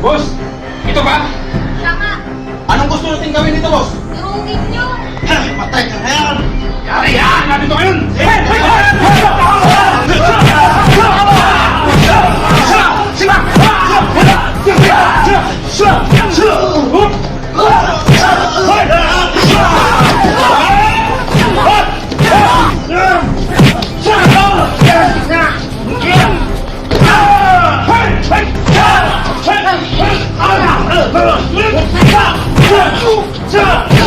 Boss, ito ba? Siya nga. Anong gusto natin gawin dito, boss? Durugin nyo. 快点上上上